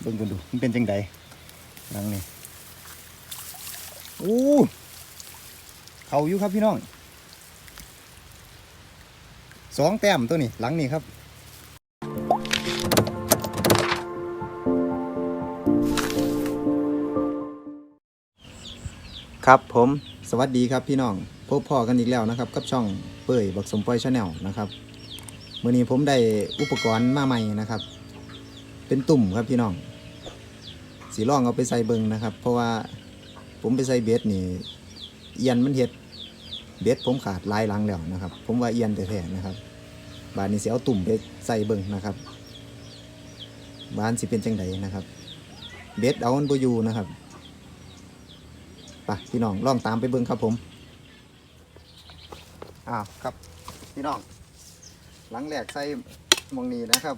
เบิ่งกันดูมันเป็นจังไดหลังนี่อู้เขาอยู่ครับพี่น้องสองแต้มตัวนี้หลังนี่ครับครับผมสวัสดีครับพี่น้องพบพ่อกันอีกแล้วนะครับ กับช่องเป้ยบักสมปอยชาแนลนะครับมื่อนี้ผมได้อุปกรณ์มาใหม่นะครับ เป็นตุ่มครับพี่น้องสีล่องเอาไปใส่เบิงนะครับ เพราะว่าผมไปใส่เบสนี่เอียนมันเห็ดเบสผมขาดลายหลังแล้วนะครับ ผมว่าเอียนแท้ๆนะครับ บานนี้เสิเอาตุ่มไปใส่เบิงนะครับ บานสิเป็นจังไดนะครับ เบสเอามันบอยู่นะครับไปพี่น้องลองตามไปเบิงครับผมอ้าวครับพี่น้องหลังแรกใส่มองนี้นะครับ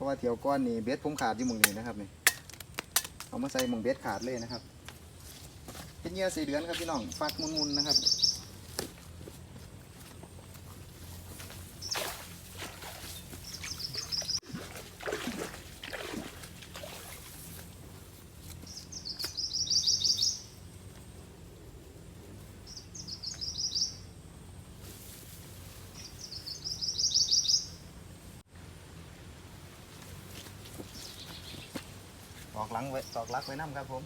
ราะว่าเถี่ยวก้อนนี่เบสผมขาดอยู่หมึงนี้นะครับนี่เอามาใส่หมึงเบสขาดเลยนะครับ เป็นเหยื่อสีเดือนครับพี่น้องฟักมุนๆนะครับ ต อกหลังไว้ตอกลักไว้น้ำครับผม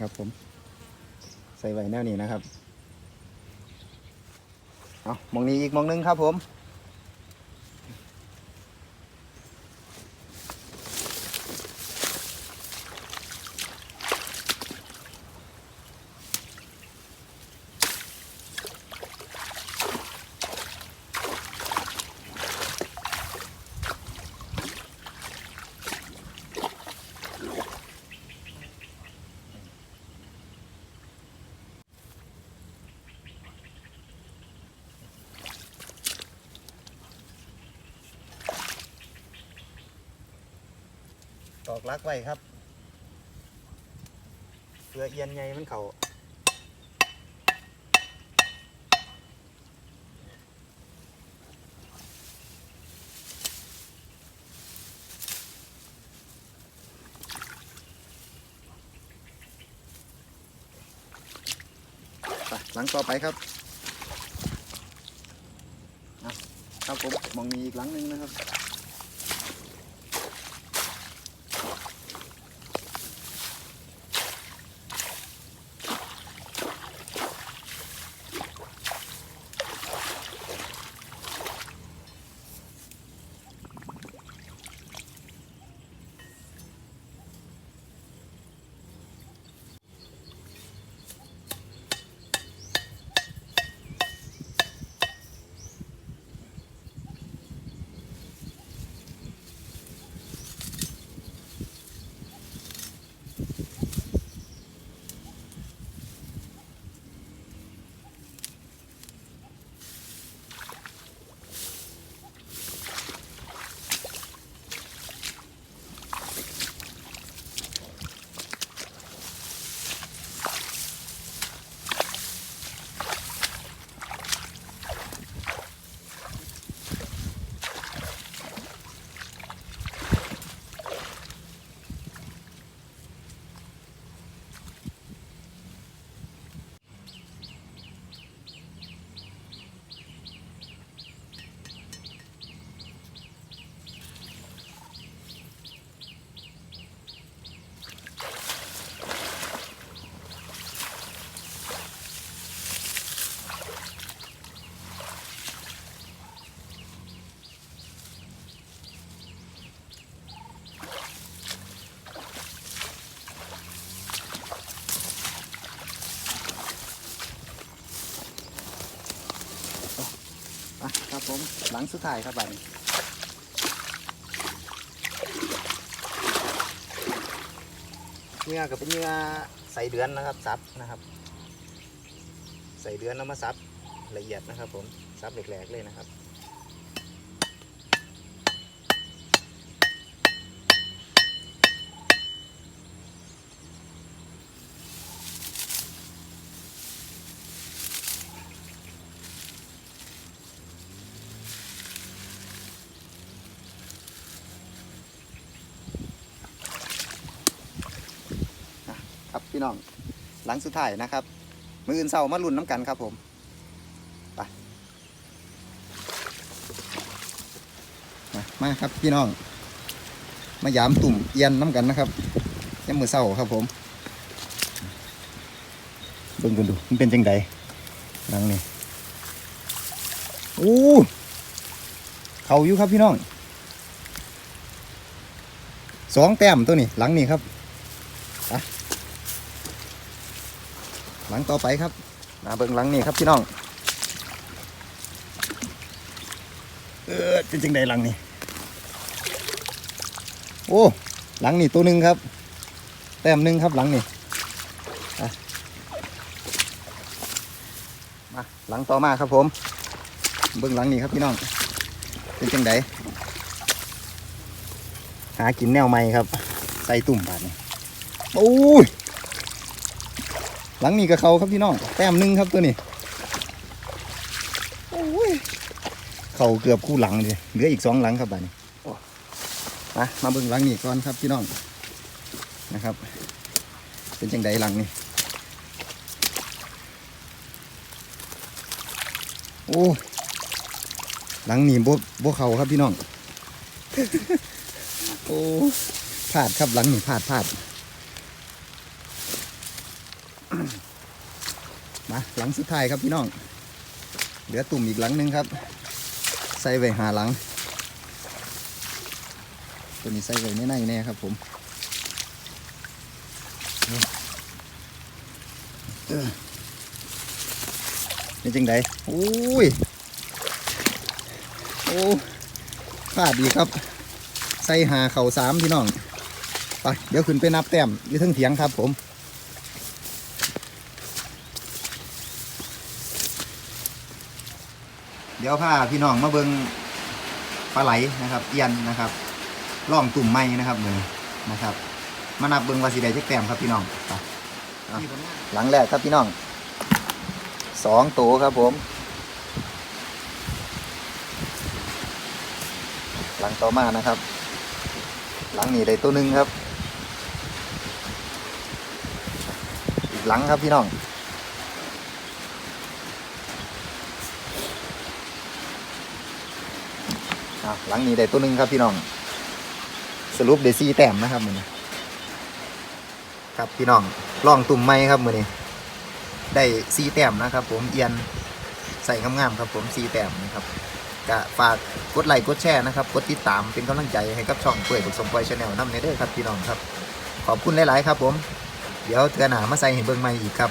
นะครับ ผม ใส่ไว้แนวนี้นะครับ เอามองนี้อีกมองหนึงครับผม ตอกลักไว้ครับเพื่อเอียนใหญ่มันเขาหลังต่อไปครับครับผมมองมีอีกหลังหนึ่งนะครับ หลังสุดท้ายครับบัดนี้เนื้อก็เป็นเนื้อใส่เดือนนะครับซับนะครับ ใส่เดือนแล้วมาซับละเอียดนะครับ ผมซับแหลกๆเลยนะครับ พี่น้อง หลังสุดท้ายนะครับ มืออื่นเศร้ามาลุ่นน้ำกันครับผมไปมาครับพี่น้อง มายามตุ่มเอียนน้ำกันนะครับยังมือเศร้าครับผมเบิ่งกันดูมันเป็นจังใดหลังนี่โอ้เขาอยู่ครับพี่น้องสองแต้มตัวนี้หลังนี่ครับ หลังต่อไปครับมาเบิ่งหลังนี่ครับพี่น้องเออเป็นจังใดหลังนี่โอ้หลังนี่ตัวหนึ่งครับ แต้มหนึ่งครับหลังนี่มาหลังต่อมาครับผม เบิ่งหลังนี่ครับพี่น้องเป็นจังใดหากินแนวใหม่ครับ ใส่ตุ่มบาดนี่โอ้ย หลังนี้กับเขาครับพี่น้องแต้มหนึ่งครับตัวนี้เขาเกือบคู่หลังเลยเหลืออีกสองหลังครับบ้านี้มามาเบิ่งหลังนี้ก่อนครับพี่น้องนะครับ เป็นจังไดหลังนี้โอ้หลังนี้โบโบเขาครับพี่น้อง โอ้พลาดครับหลังนี้พลาดพลาด มาหลังสุดท้ายครับพี่น้อง เหลือตุ่มอีกหลังหนึงครับ ใส่ไว้หาหลัง ตัวนี้ใส่ไว้ในในแน่ครับผมเออเป็นจังไดโอ้ย โอ้พลาดดีครับ ใส่หาเข่าสามพี่น้อง ไป เดี๋ยวขึ้นไปนับแต้มอยู่ทั้งเถียงครับผม เดี๋ยวพาพี่น้องมาเบิงปลาไหลนะครับเอียนนะครับล่องตุ่มไม้นะครับมือนี้นะครับ มานับเบิงวาสีใดงเช็แต้มครับพี่น้องหลังแรกครับพี่น้องสองตัวครับผม หลังต่อมานะครับ หลังนี้ได้ตัวหนึ่งครับ อีกหลังครับพี่น้อง อะหลังนี้ได้ตัวหนึ่งครับพี่น้อง สรุปได้สี่แต้มนะครับมือนี้ครับพี่น้องล่องตุ่มไม้ครับมือนี้ได้สี่แต้มนะครับ ผมเอียนใส่งามๆครับ ผมสี่แต้มนะครับก็ฝากกดไลค์กดแชร์นะครับ กดติดตามเป็นกำลังใจให้กับช่องเปิดบุกสมปอยชาแนลน้ำในเด้อครับพี่น้องครับ ขอบคุณหลายๆครับ ผม เดี๋ยวเทือหนามาใส่ให้เบิ่งใหม่อีกครับ